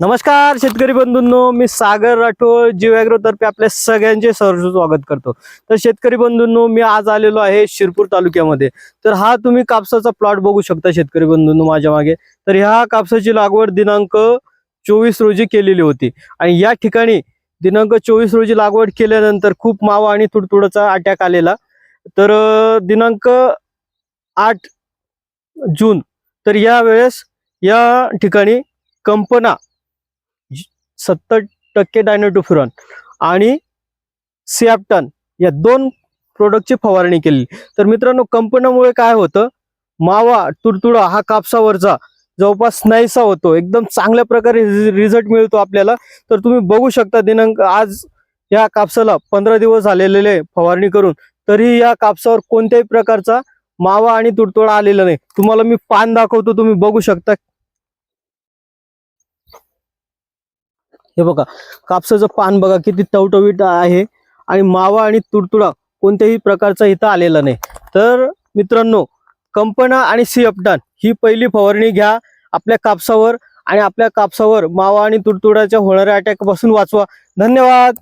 नमस्कार शेतकरी बंधूंनो. मी सागर राठोड जीवॅग्रो तर्फे आपल्या सगळ्यांचे सहर्ष स्वागत करतो. तर शेतकरी बंधूंनो मी आज आलेलो आहे शिरपूर तालुक्यामध्ये. तर हा तुम्ही कापसाचा प्लॉट बघू शकता शेतकरी बंधूंनो माझ्या मागे. तर ह्या कापसाची लागवड दिनांक चोवीस रोजी केलेली होती. आणि या ठिकाणी दिनांक चोवीस रोजी लागवड केल्यानंतर खूप मावा आणि तुडतुडाचा अटॅक आलेला. तर दिनांक आठ जून. तर या वेळेस या ठिकाणी कंपना सत्तर टक्के डायनोटोफिरॉन आणि सियाप्टन या दोन प्रोडक्टची फवारणी केली. तर मित्रांनो कंपनामुळे काय होतं? मावा तुडतुडा हा कापसावरचा जवळपास नाहीसा होतो. एकदम चांगल्या प्रकारे रिझल्ट मिळतो आपल्याला. तर तुम्ही बघू शकता दिनांक आज या कापसाला पंधरा दिवस झालेले फवारणी करून तरी या कापसावर कोणत्याही प्रकारचा मावा आणि तुडतुडा आलेला नाही. तुम्हाला मी पान दाखवतो तुम्ही बघू शकता हे बघा कापसाचं पान बघा किती टवटवीट आहे. आणि मावा आणि तुडतुडा कोणत्याही प्रकारचा इथं आलेला नाही. तर मित्रांनो कंपना आणि सी अपडान ही पहिली फवारणी घ्या आपल्या कापसावर. आणि आपल्या कापसावर मावा आणि तुडतुडाच्या होणाऱ्या अटॅकपासून वाचवा. धन्यवाद!